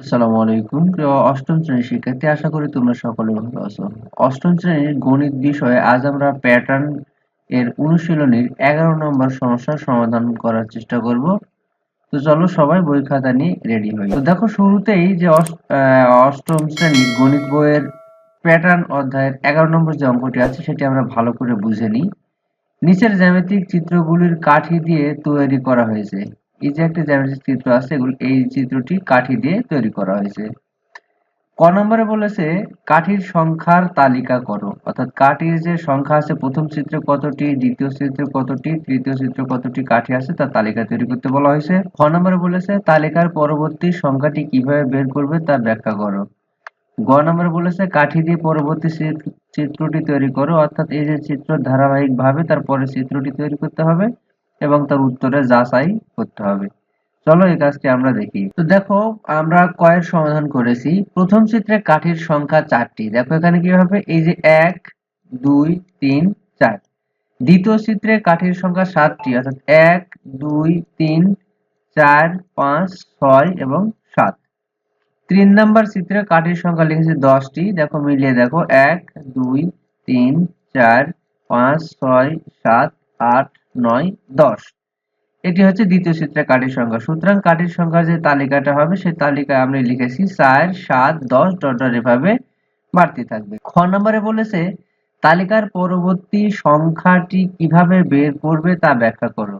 আসসালামু আলাইকুম। প্রিয় অষ্টম শ্রেণির শিক্ষার্থী, আশা করি তোমরা সকলে ভালো আছো। অষ্টম শ্রেণির গণিত বিষয়ে আজ আমরা প্যাটার্ন এর অনুশীলনীর এগারো নম্বর সমস্যার সমাধান করার চেষ্টা করব। তো চলো সবাই বই খাতা নিয়ে রেডি হই। তো দেখো, শুরুতেই যে অষ্টম শ্রেণির গণিত বইয়ের প্যাটার্ন অধ্যায়ের এগারো নম্বর যে অঙ্কটি আছে, সেটি আমরা ভালো করে বুঝে নিই। নিচের জ্যামিতিক চিত্রগুলির কাঠি দিয়ে তৈরি করা হয়েছে। এই যে একটা জ্যামিতিক চিত্র আছে, এগুলো, এই চিত্রটি কাঠি দিয়ে তৈরি করা হয়েছে। ক নম্বরে বলেছে, কাঠির সংখ্যার তালিকা করো। অর্থাৎ কাঠির যে সংখ্যা আছে, প্রথম চিত্রে কতটি, দ্বিতীয় চিত্রে কতটি, তৃতীয় চিত্রে কতটি কাঠি আছে, তার তালিকা তৈরি করতে বলা হয়েছে। খ নম্বরে বলেছে, তালিকার পরবর্তী সংখ্যাটি কীভাবে বের করবে, তা ব্যাখ্যা করো। গ নম্বরে বলেছে, কাঠি দিয়ে পরবর্তী চিত্রটি তৈরি করো। অর্থাৎ এই যে চিত্র ধারাবাহিকভাবে তার পরে চিত্রটি তৈরি করতে হবে। এবং তার উত্তরে যাচাই করতে হবে। চলো এই কাজটি আমরা দেখি। তো দেখো, আমরা কয়ের সমাধান করেছি। প্রথম চিত্রে কাঠির সংখ্যা চারটি। দেখো এখানে কি হবে? এই যে এক, দুই, তিন, চার। দ্বিতীয় চিত্রে কাঠির সংখ্যা সাতটি, অর্থাৎ এক, দুই, তিন, চার, পাঁচ, ছয় এবং সাত। তিন নাম্বার চিত্রে কাঠির সংখ্যা লিখেছি দশটি। দেখো, মিলিয়ে দেখো। এক, দুই, তিন, চার, পাঁচ, ছয়, সাত, আট নয়, দশ। এটি হচ্ছে দ্বিতীয় চিত্রে কাঠির সংখ্যা সুতরাং কাঠির সংখ্যার যে তালিকাটা হবে সেই তালিকায় আমরা লিখেছি চার, সাত, দশ ডট এভাবে বাড়তি থাকবে। খ নম্বরে বলেছে, তালিকার পরবর্তী সংখ্যাটি কীভাবে বের করবে তা ব্যাখ্যা করো।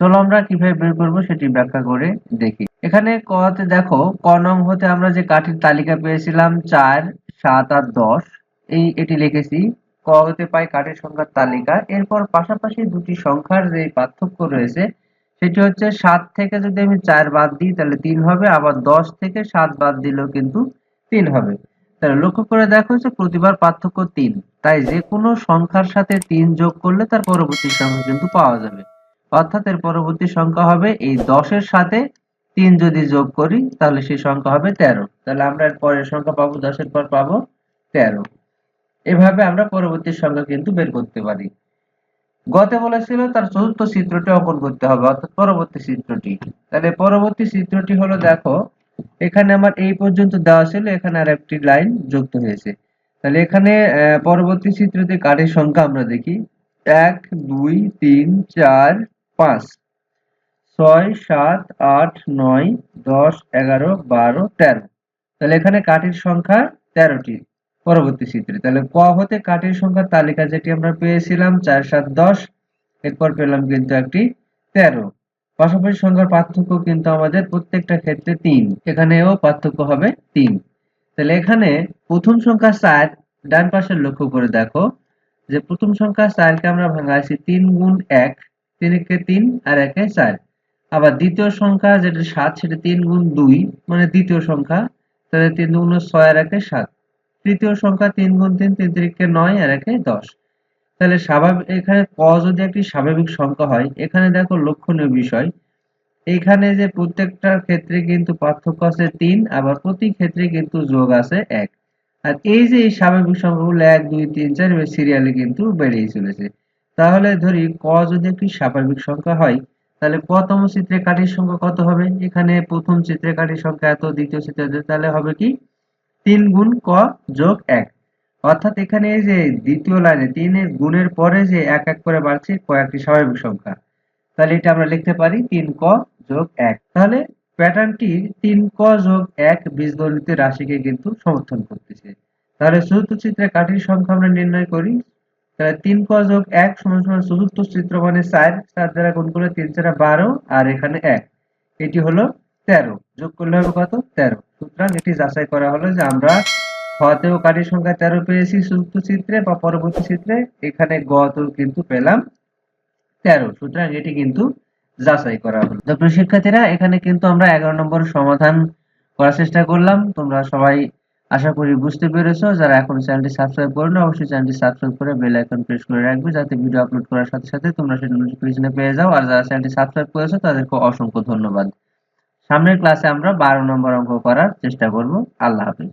চলো আমরা কীভাবে বের করব সেটি ব্যাখ্যা করে দেখি। এখানে কতে দেখো, ক নং হতে আমরা যে কাঠির তালিকা পেয়েছিলাম, চার, সাত আর দশ, এই এটি লিখেছি। ক হতে পাই কাঠের সংখ্যার তালিকা। এরপর পাশাপাশি দুটি সংখ্যার যে পার্থক্য রয়েছে, সেটি হচ্ছে সাত থেকে যদি আমি চার বাদ দিই, তাহলে তিন হবে। আবার দশ থেকে সাত বাদ দিলেও কিন্তু তিন হবে। তাহলে লক্ষ্য করে দেখো যে প্রতিবার পার্থক্য তিন। তাই যে কোনো সংখ্যার সাথে তিন যোগ করলে তার পরবর্তী সংখ্যা কিন্তু পাওয়া যাবে। অর্থাৎ এর পরবর্তী সংখ্যা হবে এই দশের সাথে তিন যদি যোগ করি, তাহলে সেই সংখ্যা হবে তেরো। তাহলে আমরা এর পরের সংখ্যা পাবো, দশের পর পাবো তেরো। এভাবে আমরা পরবর্তী সংখ্যা কিন্তু বের করতে পারি। গতে বলেছিল তার চতুর্থ চিত্রটি অঙ্কন করতে হবে, অর্থাৎ পরবর্তী চিত্রটি। তাহলে পরবর্তী চিত্রটি হলো, দেখো, এখানে আমার এই পর্যন্ত দেওয়া ছিল, এখানে আর একটি লাইন যুক্ত হয়েছে। তাহলে এখানে পরবর্তী চিত্রতে কাঠের সংখ্যা আমরা দেখি। এক, দুই, তিন, চার, পাঁচ, ছয়, সাত, আট, নয়, দশ, এগারো, বারো, তেরো। তাহলে এখানে কাঠের সংখ্যা তেরোটি। পরবর্তী চিত্রে তাহলে ক হতে কাঠের সংখ্যার তালিকা যেটি আমরা পেয়েছিলাম, চার, সাত, দশ, এরপর পেলাম কিন্তু একটি তেরো। পাশাপাশি সংখ্যার পার্থক্য কিন্তু আমাদের প্রত্যেকটা ক্ষেত্রে তিন, এখানেও পার্থক্য হবে তিন। তাহলে এখানে প্রথম সংখ্যা চার, ডান পাশের লক্ষ্য করে দেখো যে প্রথম সংখ্যা চারকে আমরা ভাঙাইছি তিন গুণ এক, তিনকে তিন আর একে চার। আবার দ্বিতীয় সংখ্যা যেটা সাত, সেটা তিন গুণ দুই মানে দ্বিতীয় সংখ্যা, তাহলে তিন গুণ ছয় আর একে সাত। তৃতীয় সংখ্যা তিন গুণ তিন তিন তিরিকে নয়, আর একে দশ। তাহলে স্বাভাবিক এখানে ক যদি একটি স্বাভাবিক সংখ্যা হয়, এখানে দেখো লক্ষণীয় বিষয়। এখানে যে প্রত্যেকটার ক্ষেত্রে কিন্তু পার্থক্য আছে তিন, আবার প্রতি ক্ষেত্রে কিন্তু যোগ আছে এক। আর এই যে এই স্বাভাবিক সংখ্যাগুলো এক, দুই, তিন, চার সিরিয়ালে কিন্তু বেড়েই চলেছে। তাহলে ধরি ক যদি একটি স্বাভাবিক সংখ্যা হয়, তাহলে প্রথম চিত্রে কাঠির সংখ্যা কত হবে? এখানে প্রথম চিত্রে কাঠির সংখ্যা এত, দ্বিতীয় চিত্রে তাহলে হবে কি? তিন গুণ ক যোগ এক। অর্থাৎ এখানে যে দ্বিতীয় লাইনে তিনের গুণের পরে যে এক এক করে বাড়ছে কয়েকটি স্বাভাবিক সংখ্যা। তাহলে এটা আমরা লিখতে পারি তিন ক যোগ এক। তাহলে প্যাটার্নটি তিন ক যোগ এক বীজগণিত রাশিকে কিন্তু সমর্থন করতেছে। তাহলে চতুর্থ চিত্রে কাঠির সংখ্যা আমরা নির্ণয় করি। তাহলে তিন ক যোগ এক সমান সমান চতুর্থ চিত্র মানে চার চার দ্বারা গুণ করলে তিন চারা বারো, আর এখানে এক। এটি হলো তেরো। যোগ করলে হবে কত? তেরো। সুতরাং এটি যাচাই করা হলো যে আমরা হতেও কাঠির সংখ্যা তেরো পেয়েছি, চতুর্থ চিত্রে বা পরবর্তী চিত্রে এখানে গতেও কিন্তু পেলাম তেরো। সুতরাং এটি কিন্তু যাচাই করা হলো। তো শিক্ষার্থীরা, এখানে কিন্তু আমরা এগারো নম্বর সমাধান করার চেষ্টা করলাম। তোমরা সবাই আশা করি বুঝতে পেরেছ। যারা এখন চ্যানেলটি সাবস্ক্রাইব করো না অবশ্যই চ্যানেলটি সাবস্ক্রাইব করে বেল আইকন প্রেস করে রাখবে যাতে ভিডিও আপলোড করার সাথে সাথে তোমরা সেটা নোটিফিকেশনে পেয়ে যাও। আর যারা চ্যানেলটি সাবস্ক্রাইব করেছ, তাদেরকে অসংখ্য ধন্যবাদ। সামনের ক্লাসে আমরা বারো নম্বর অঙ্ক করার চেষ্টা করব। আল্লাহ হাফিজ।